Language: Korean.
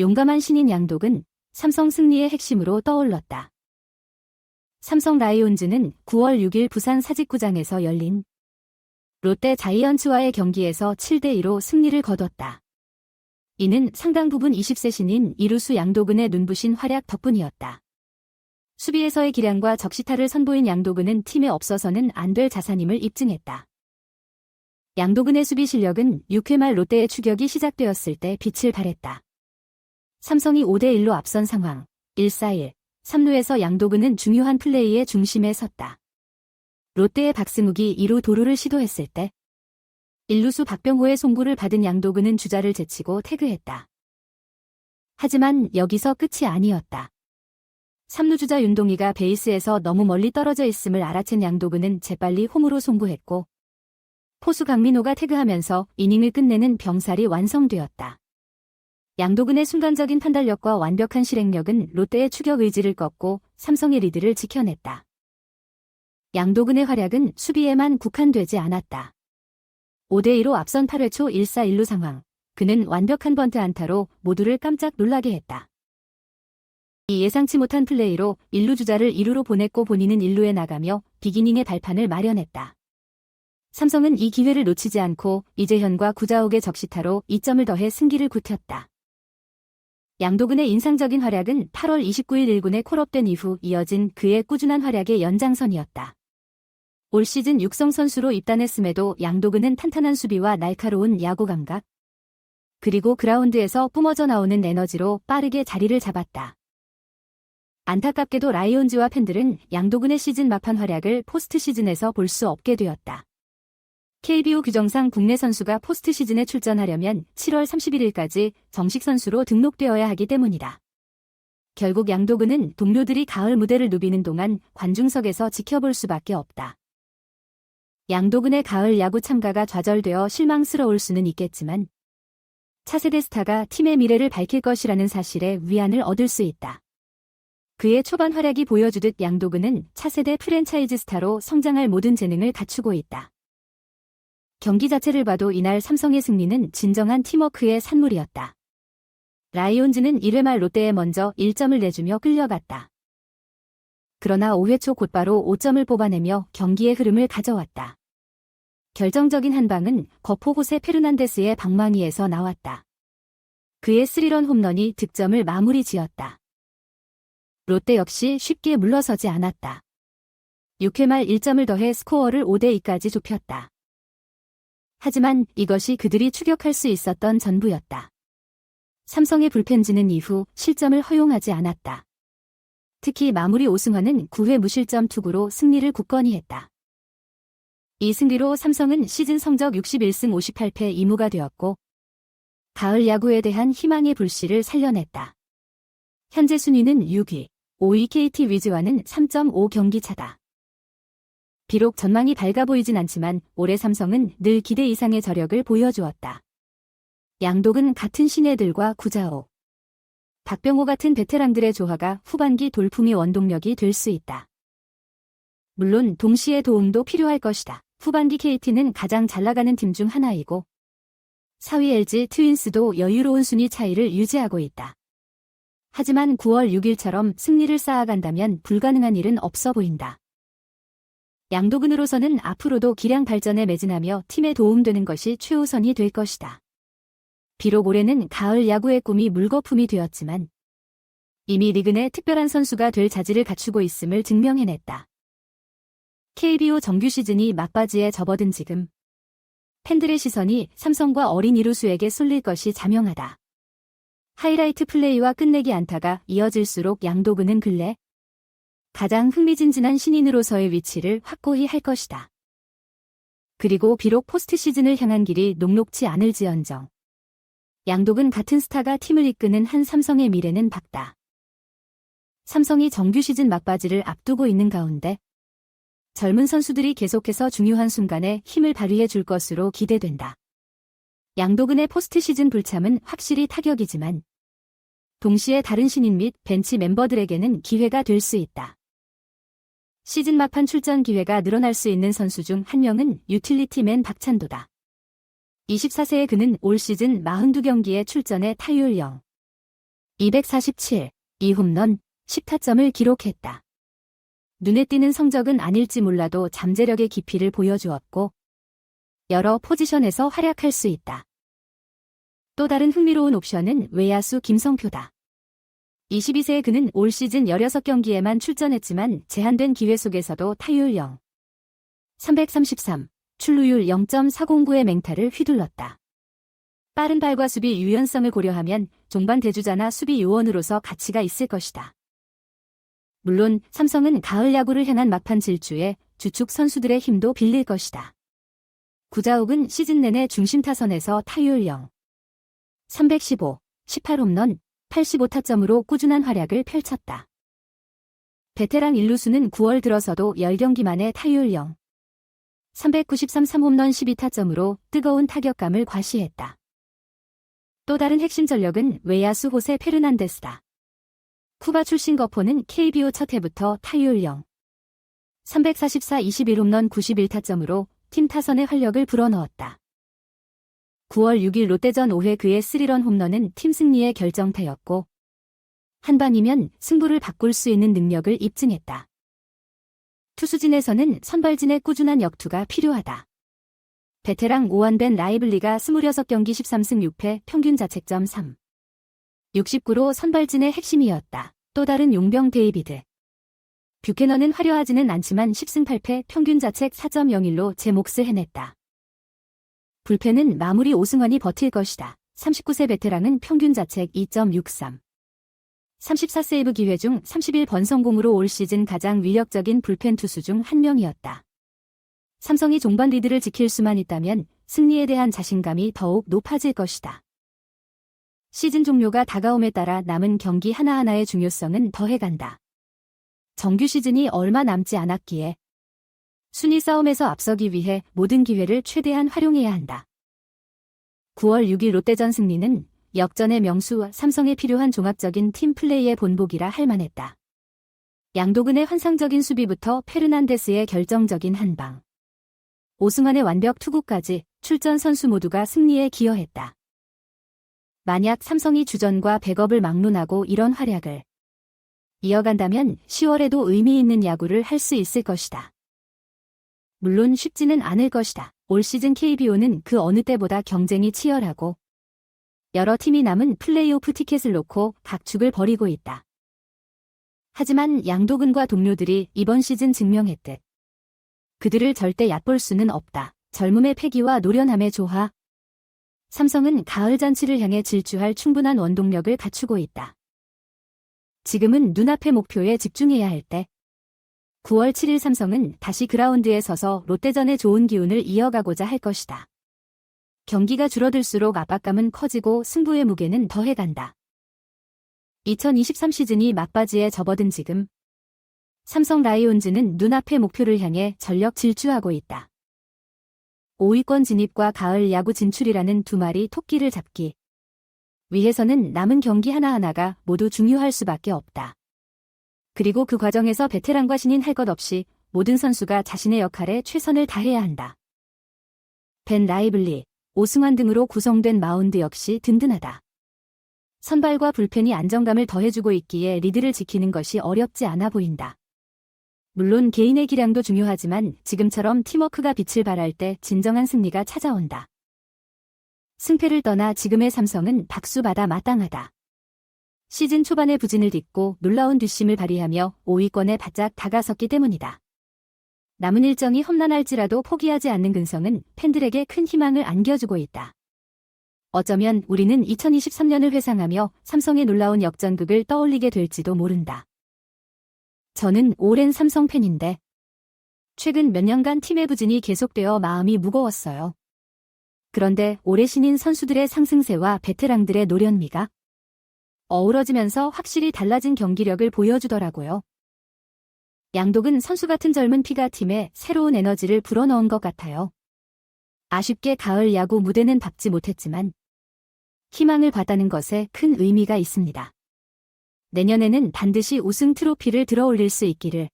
용감한 신인 양독은 삼성 승리의 핵심으로 떠올랐다. 삼성 라이온즈는 9월 6일 부산 사직구장에서 열린 롯데 자이언츠와의 경기에서 7대2로 승리를 거뒀다. 이는 상당 부분 20세 신인 이루수 양도근의 눈부신 활약 덕분이었다. 수비에서의 기량과 적시타를 선보인 양도근은 팀에 없어서는 안 될 자산임을 입증했다. 양도근의 수비 실력은 6회 말 롯데의 추격이 시작되었을 때 빛을 발했다. 삼성이 5대1로 앞선 상황 1-4-1 3루에서 양도근은 중요한 플레이의 중심에 섰다. 롯데의 박승욱이 2루 도루를 시도했을 때 1루수 박병호의 송구를 받은 양도근은 주자를 제치고 태그했다. 하지만 여기서 끝이 아니었다. 3루 주자 윤동희가 베이스에서 너무 멀리 떨어져 있음을 알아챈 양도근은 재빨리 홈으로 송구했고 포수 강민호가 태그하면서 이닝을 끝내는 병살이 완성되었다. 양도근의 순간적인 판단력과 완벽한 실행력은 롯데의 추격 의지를 꺾고 삼성의 리드를 지켜냈다. 양도근의 활약은 수비에만 국한되지 않았다. 5대2로 앞선 8회 초 1-4-1루 상황. 그는 완벽한 번트 안타로 모두를 깜짝 놀라게 했다. 이 예상치 못한 플레이로 1루 주자를 2루로 보냈고 본인은 1루에 나가며 비기닝의 발판을 마련했다. 삼성은 이 기회를 놓치지 않고 이재현과 구자욱의 적시타로 2점을 더해 승기를 굳혔다. 양도근의 인상적인 활약은 8월 29일 1군에 콜업된 이후 이어진 그의 꾸준한 활약의 연장선이었다. 올 시즌 육성 선수로 입단했음에도 양도근은 탄탄한 수비와 날카로운 야구 감각, 그리고 그라운드에서 뿜어져 나오는 에너지로 빠르게 자리를 잡았다. 안타깝게도 라이온즈와 팬들은 양도근의 시즌 막판 활약을 포스트 시즌에서 볼 수 없게 되었다. KBO 규정상 국내 선수가 포스트 시즌에 출전하려면 7월 31일까지 정식 선수로 등록되어야 하기 때문이다. 결국 양도근은 동료들이 가을 무대를 누비는 동안 관중석에서 지켜볼 수밖에 없다. 양도근의 가을 야구 참가가 좌절되어 실망스러울 수는 있겠지만 차세대 스타가 팀의 미래를 밝힐 것이라는 사실에 위안을 얻을 수 있다. 그의 초반 활약이 보여주듯 양도근은 차세대 프랜차이즈 스타로 성장할 모든 재능을 갖추고 있다. 경기 자체를 봐도 이날 삼성의 승리는 진정한 팀워크의 산물이었다. 라이온즈는 1회 말 롯데에 먼저 1점을 내주며 끌려갔다. 그러나 5회 초 곧바로 5점을 뽑아내며 경기의 흐름을 가져왔다. 결정적인 한 방은 거포호세 페르난데스의 방망이에서 나왔다. 그의 스리런 홈런이 득점을 마무리 지었다. 롯데 역시 쉽게 물러서지 않았다. 6회 말 1점을 더해 스코어를 5대2까지 좁혔다. 하지만 이것이 그들이 추격할 수 있었던 전부였다. 삼성의 불펜지는 이후 실점을 허용하지 않았다. 특히 마무리 오승환은 9회 무실점 투구로 승리를 굳건히 했다. 이 승리로 삼성은 시즌 성적 61승 58패 2무가 되었고 가을 야구에 대한 희망의 불씨를 살려냈다. 현재 순위는 6위, 5위 KT 위즈와는 3.5 경기 차다. 비록 전망이 밝아 보이진 않지만 올해 삼성은 늘 기대 이상의 저력을 보여주었다. 양독은 같은 신예들과 구자호, 박병호 같은 베테랑들의 조화가 후반기 돌풍의 원동력이 될 수 있다. 물론 동시에 도움도 필요할 것이다. 후반기 KT는 가장 잘 나가는 팀 중 하나이고 4위 LG 트윈스도 여유로운 순위 차이를 유지하고 있다. 하지만 9월 6일처럼 승리를 쌓아간다면 불가능한 일은 없어 보인다. 양도근으로서는 앞으로도 기량 발전에 매진하며 팀에 도움되는 것이 최우선이 될 것이다. 비록 올해는 가을 야구의 꿈이 물거품이 되었지만 이미 리그 내 특별한 선수가 될 자질을 갖추고 있음을 증명해냈다. KBO 정규 시즌이 막바지에 접어든 지금 팬들의 시선이 삼성과 어린 이루수에게 쏠릴 것이 자명하다. 하이라이트 플레이와 끝내기 안타가 이어질수록 양도근은 근래 가장 흥미진진한 신인으로서의 위치를 확고히 할 것이다. 그리고 비록 포스트 시즌을 향한 길이 녹록치 않을지언정 양독은 같은 스타가 팀을 이끄는 한 삼성의 미래는 밝다. 삼성이 정규 시즌 막바지를 앞두고 있는 가운데 젊은 선수들이 계속해서 중요한 순간에 힘을 발휘해 줄 것으로 기대된다. 양도근의 포스트 시즌 불참은 확실히 타격이지만 동시에 다른 신인 및 벤치 멤버들에게는 기회가 될 수 있다. 시즌 막판 출전 기회가 늘어날 수 있는 선수 중 한 명은 유틸리티맨 박찬도다. 24세의 그는 올 시즌 42경기에 출전해 타율 0. 247, 2홈런, 10타점을 기록했다. 눈에 띄는 성적은 아닐지 몰라도 잠재력의 깊이를 보여주었고 여러 포지션에서 활약할 수 있다. 또 다른 흥미로운 옵션은 외야수 김성표다. 22세의 그는 올 시즌 16경기에만 출전했지만 제한된 기회 속에서도 타율 0. 333, 출루율 0.409의 맹타를 휘둘렀다. 빠른 발과 수비 유연성을 고려하면 종반 대주자나 수비 요원으로서 가치가 있을 것이다. 물론 삼성은 가을 야구를 향한 막판 질주에 주축 선수들의 힘도 빌릴 것이다. 구자욱은 시즌 내내 중심 타선에서 타율 0. 315, 18홈런, 85타점으로 꾸준한 활약을 펼쳤다. 베테랑 일루수는 9월 들어서도 10경기 만에 타율 0. 393 3홈런 12타점으로 뜨거운 타격감을 과시했다. 또 다른 핵심 전력은 외야수 호세 페르난데스다. 쿠바 출신 거포는 KBO 첫 해부터 타율 0. 344 21홈런 91타점으로 팀 타선의 활력을 불어넣었다. 9월 6일 롯데전 5회 그의 3런 홈런은 팀 승리의 결정타였고 한 방이면 승부를 바꿀 수 있는 능력을 입증했다. 투수진에서는 선발진의 꾸준한 역투가 필요하다. 베테랑 오한벤 라이블리가 26경기 13승 6패 평균 자책점 3. 69로 선발진의 핵심이었다. 또 다른 용병 데이비드. 뷰캐너는 화려하지는 않지만 10승 8패 평균 자책 4.01로 제 몫을 해냈다. 불펜은 마무리 오승환이 버틸 것이다. 39세 베테랑은 평균 자책 2.63. 34세이브 기회 중 31번 성공으로 올 시즌 가장 위력적인 불펜 투수 중 한 명이었다. 삼성이 종반 리드를 지킬 수만 있다면 승리에 대한 자신감이 더욱 높아질 것이다. 시즌 종료가 다가옴에 따라 남은 경기 하나하나의 중요성은 더해간다. 정규 시즌이 얼마 남지 않았기에 순위 싸움에서 앞서기 위해 모든 기회를 최대한 활용해야 한다. 9월 6일 롯데전 승리는 역전의 명수와 삼성에 필요한 종합적인 팀 플레이의 본보기라 할 만했다. 양도근의 환상적인 수비부터 페르난데스의 결정적인 한방. 오승환의 완벽 투구까지 출전 선수 모두가 승리에 기여했다. 만약 삼성이 주전과 백업을 막론하고 이런 활약을 이어간다면 10월에도 의미 있는 야구를 할 수 있을 것이다. 물론 쉽지는 않을 것이다. 올 시즌 KBO는 그 어느 때보다 경쟁이 치열하고 여러 팀이 남은 플레이오프 티켓을 놓고 각축을 벌이고 있다. 하지만 양도근과 동료들이 이번 시즌 증명했듯 그들을 절대 얕볼 수는 없다. 젊음의 패기와 노련함의 조화. 삼성은 가을 잔치를 향해 질주할 충분한 원동력을 갖추고 있다. 지금은 눈앞의 목표에 집중해야 할 때. 9월 7일 삼성은 다시 그라운드에 서서 롯데전의 좋은 기운을 이어가고자 할 것이다. 경기가 줄어들수록 압박감은 커지고 승부의 무게는 더해간다. 2023 시즌이 막바지에 접어든 지금 삼성 라이온즈는 눈앞의 목표를 향해 전력 질주하고 있다. 5위권 진입과 가을 야구 진출이라는 두 마리 토끼를 잡기 위해서는 남은 경기 하나하나가 모두 중요할 수밖에 없다. 그리고 그 과정에서 베테랑과 신인 할 것 없이 모든 선수가 자신의 역할에 최선을 다해야 한다. 벤 라이블리, 오승환 등으로 구성된 마운드 역시 든든하다. 선발과 불펜이 안정감을 더해주고 있기에 리드를 지키는 것이 어렵지 않아 보인다. 물론 개인의 기량도 중요하지만 지금처럼 팀워크가 빛을 발할 때 진정한 승리가 찾아온다. 승패를 떠나 지금의 삼성은 박수받아 마땅하다. 시즌 초반의 부진을 딛고 놀라운 뒷심을 발휘하며 5위권에 바짝 다가섰기 때문이다. 남은 일정이 험난할지라도 포기하지 않는 근성은 팬들에게 큰 희망을 안겨주고 있다. 어쩌면 우리는 2023년을 회상하며 삼성의 놀라운 역전극을 떠올리게 될지도 모른다. 저는 오랜 삼성 팬인데 최근 몇 년간 팀의 부진이 계속되어 마음이 무거웠어요. 그런데 올해 신인 선수들의 상승세와 베테랑들의 노련미가 어우러지면서 확실히 달라진 경기력을 보여주더라고요. 양독은 선수 같은 젊은 피가 팀에 새로운 에너지를 불어넣은 것 같아요. 아쉽게 가을 야구 무대는 밟지 못했지만 희망을 봤다는 것에 큰 의미가 있습니다. 내년에는 반드시 우승 트로피를 들어올릴 수 있기를